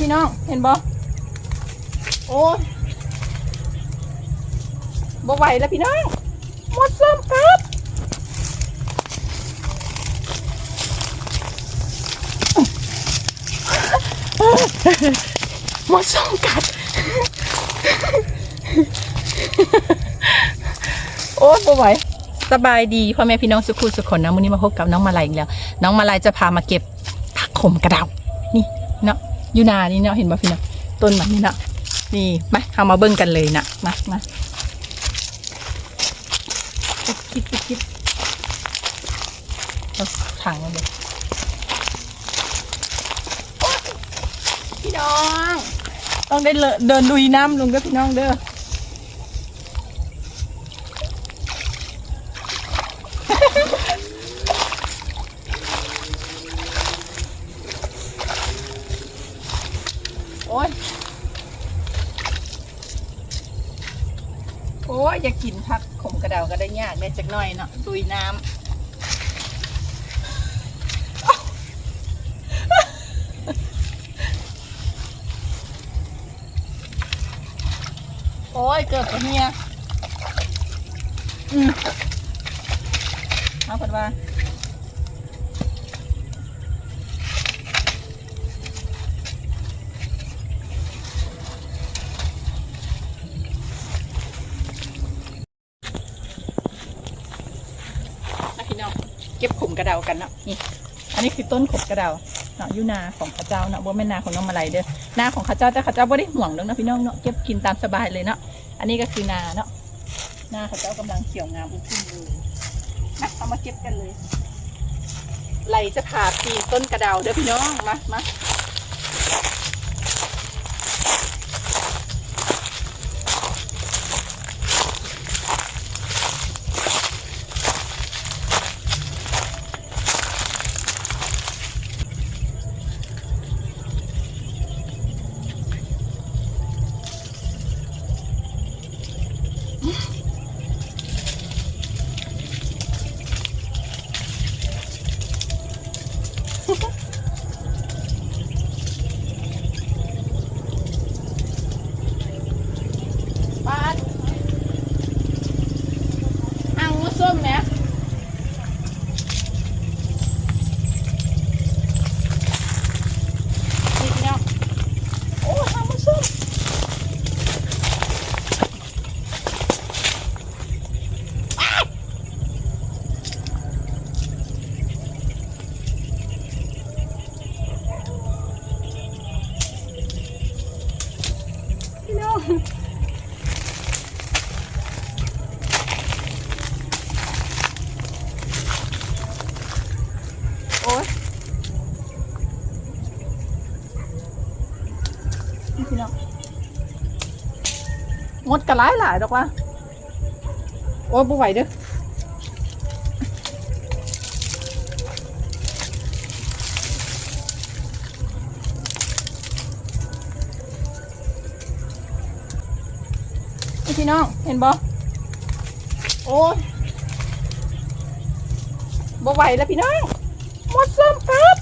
พี่น้อง เห็นบ่โอ้ยบ่ไหวแล้วพี่น้องหมดซ้ำครับหมดซ้ำกัด โอ้ยบ่ไหวสบายดีพ่อแม่พี่น้องสุขุสุขคนนะมื้อนี้มาพบกับน้องมาลายอีกแล้ว น้องมาลายจะพามาเก็บผักขมกระเดานี่เนาะ ยูนานี่เนาะเห็นบ่พี่น้อต้นมันนี่เนาะนี่มาเอามาเบิ้งกันเลยนะมามาคิดคิดคิดเราถังมาเลยพี่น้อง ต้องได้เลอะเดินลุยน้ำลงกับพี่น้องเด้อย โอ้ยอยากกินผักขมกระเดาก็ได้ยากได้จักหน่อยเนาะดุยน้ำโอ้ยเกิดกับเฮียอืมเอาคนว่า พี่น้องเก็บขมกระเดากันเนาะนี่ อันนี้คือต้นขมกระเดาเนาะอยูนาของข้าเจ้าเนาะว่าแม่นนาของน้องมาลัยเด้อนาของข้าเจ้าแต่ข้าเจ้าไม่ได้ห่วงเด้อนะพี่น้องเนาะเก็บกินตามสบายเลยเนาะอันนี้ก็คือนาเนาะนาข้าเจ้ากำลังเขียวงามอุ้มขึ้นเลยนะเอามาเก็บกันเลยไหลจะผ่าปีต้นกระเดาเด้อพี่น้องมามาปาดอ่างมุส้มเนี่ยนี่พี่น้องโอ้อ่างมุส้ม พี่น้องโอ้ยนี่พี่น้องง ดกระไรหลายดอกว่าโอ้ยบ่ไหวเด้อพี่น้อง เห็นบ่โอ้ยบ่ไหวแล้วพี่น้องหมดซ้ำครับ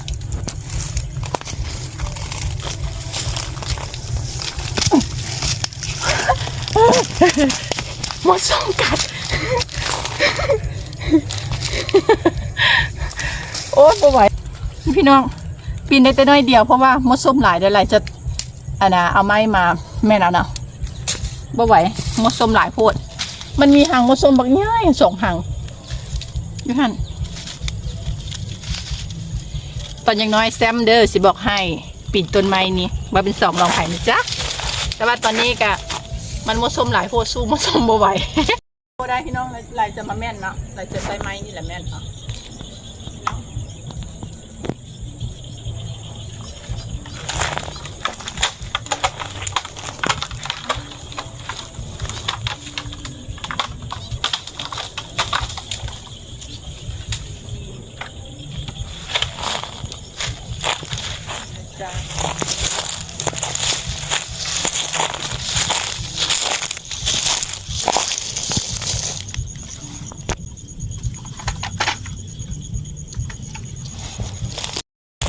หม ดซ้ำกัด โอ้ยบ่ไหวพี่น้อง ปีนได้แต่น้อยเดียวเพราะว่ามดส้มหลายเดี๋ยวไหลจะอันนะเอาไม้มาแม่นแล้วเนาะบ่ไหวมดส้มหลายโพด มันมีหางมดส้มบักย่ายสองหางอยู่หันตอนยังน้อยแซมเดอร์สิบอกให้ปีนต้นไม้นี้มาเป็นสองรองไผ่นะจ๊ะแต่ว่าตอนนี้กะ มันมดส้มหลายโพดสู้มดส้มบ่ไหวโได้พี่น้องลายจะมาแม่นเนาะลายจะใช้ไม้นี่แหละแม่นเนาะ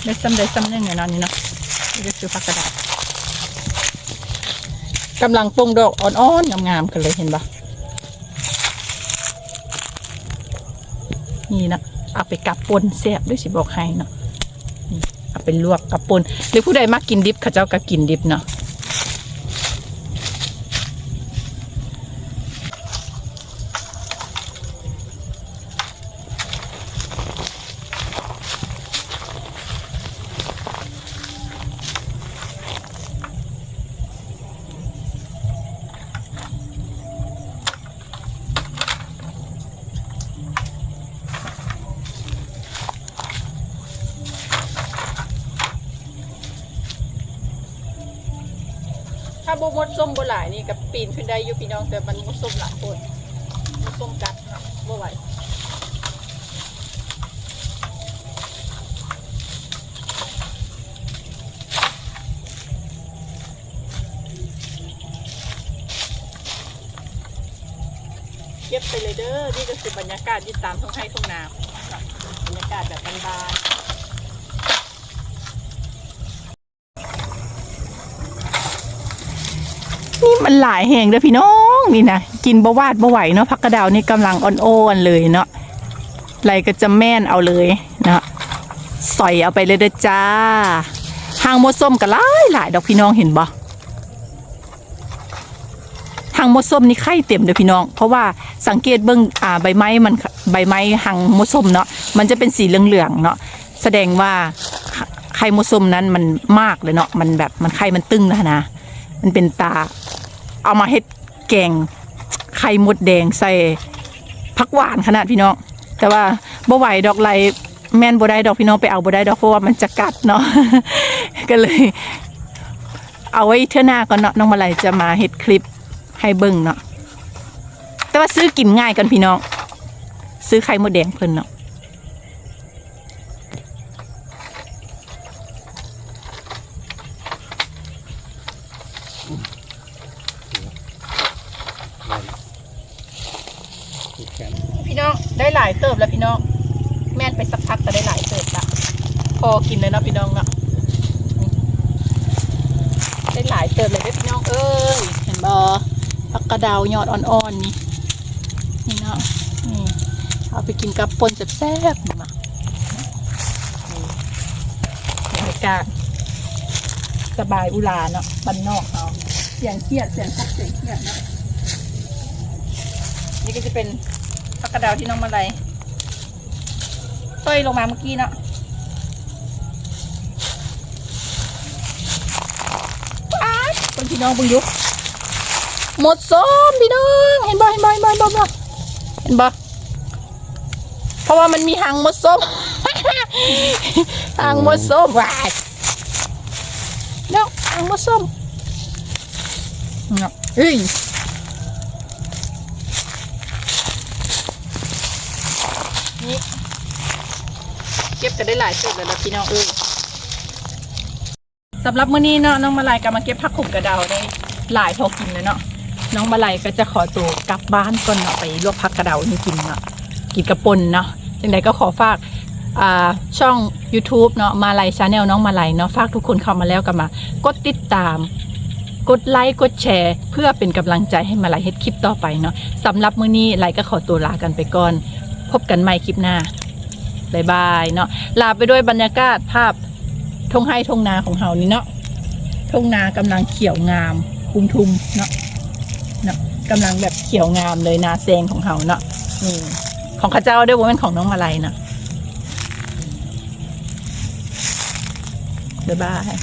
ได้ซ้ำได้ซ้ำยังไงนอนนี่เนาะนี่ก็คือผักกระดาษกำลังปรุงดอกอ่อนๆงามๆกันเลยเห็นปะนี่นะเอาไปกับปนแซ่บด้วยสิบอกให้เนาะเอาไปลวกกับปนหรือผู้ใดมากกินดิบข้าเจ้าก็กินดิบเนาะ ถ้าบ่มดส้มบ่หลายนี่กับปีนขึ้นได้อยู่พี่น้องแต่มันมดส้มหลายคนมดส้มกัดเนาะบ่ไหวเก็บไปเลยเด้อ นี่ก็คือบรรยากาศที่ตามทุ่งไร่ทุ่งนาเนาะบรรยากาศแบบบานๆ มันหลายแห่งเด้อพี่น้องนี่นะกินบวาดบะไหวเนาะผักกระดาวนี่กำลังอ่อนๆเลยเนาะไรก็จะแม่นเอาเลยเนาะสอยเอาไปเลยเด้อจ้าหางมดส้มก็หลายหลายดอกพี่น้องเห็นบ่หางมดส้มนี่ไข่เต็มเด้อพี่น้อง เพราะว่าสังเกตเบิ้งอ่าใบไม้มันใบไม้หางมดส้มเนาะมันจะเป็นสีเหลืองๆเนาะแสดงว่าไข่มดส้มนั้นมันมากเลยเนาะมันแบบมันไข่มันตึงนะนะมันเป็นตา เอามาเฮ็ดแกงไข่มดแดงใส่ผักหวานขนาดพี่น้อง แต่ว่าบ่ไหวดอกไรแม่นบ่ได้ดอกพี่น้องไปเอาบ่ได้ดอกเพราะว่ามันจะกัดเนาะก็เลย เอาไว้เท่าหน้าก่อนเนาะน้องมาลัยจะมาเฮ็ดคลิปให้เบิ่งเนาะแต่ว่าซื้อกินง่ายกันพี่น้อง ซื้อไข่มดแดงเพิ่นเนาะ ถูกแขน พี่น้อง ได้หลายเติบแล้วพี่น้อง แม่นไปสักพักแต่ได้หลายเติบละพอกินเลยเนาะพี่น้องเนาะได้หลายเติบเลยเด้พี่น้องเอ้ยเห็นบอผักกระดาวยอดอ่อนๆนี่นี่เนาะนี่เอาไปกินกับปนแซ่บๆมาบรรยากาศสบายอุลาเนาะบ้านนอกเอาเสียงเครียดเสียงพักเสียงเครียดเนาะนี่ก็จะเป็น ผักกระดาวที่น้องมาลัยเต้ยลงมาเมื่อกี้เนาะป๊าดคนพี่น้องเบึงอยุหมดส้มพี่น้องเห็นบ่เห็นบ่เห็นบ่เห็นบ่เห็นบ่เห็นบ่เพราะว่ามันมีหางหมดส้มหางหมดส้มว้ายเนาะหางหมดส้มเนาะเฮ้ย นี่เก็บกันได้หลายสุดเลยนะพี่น้องเอ้ยสำหรับมื้อนี้เนาะน้องมาลายก็มาเก็บผักขุมกระเดาได้หลายพอกินเลยเนาะน้องมาลายก็จะขอตัวกลับบ้านก่อนเนาะไปลวกผักกระเดานี่กินเนาะกินกระปนเนาะจังใดก็ขอฝากช่อง YouTube เนาะมาลายชาแนลน้องมาลายเนาะฝากทุกคนเข้ามาแล้วก็มา กดติดตาม กดไลค์กดแชร์ เพื่อเป็นกำลังใจให้มาลายเฮ็ดคลิปต่อไปเนาะสำหรับมื้อนี้ไลก็ขอตัวลากันไปก่อน พบกันใหม่คลิปหน้าบายบายเนาะลาไปด้วยบรรยากาศภาพทงไห้ทงนาของเฮานี่เนาะทงนากำลังเขียวงามคุมทุมเนาะเนาะกำลังแบบเขียวงามเลยนาแซงของเฮาเนาะนี่ของข้าเจ้าด้วยว่าเป็นของน้องมาลัยเนาะบายบาย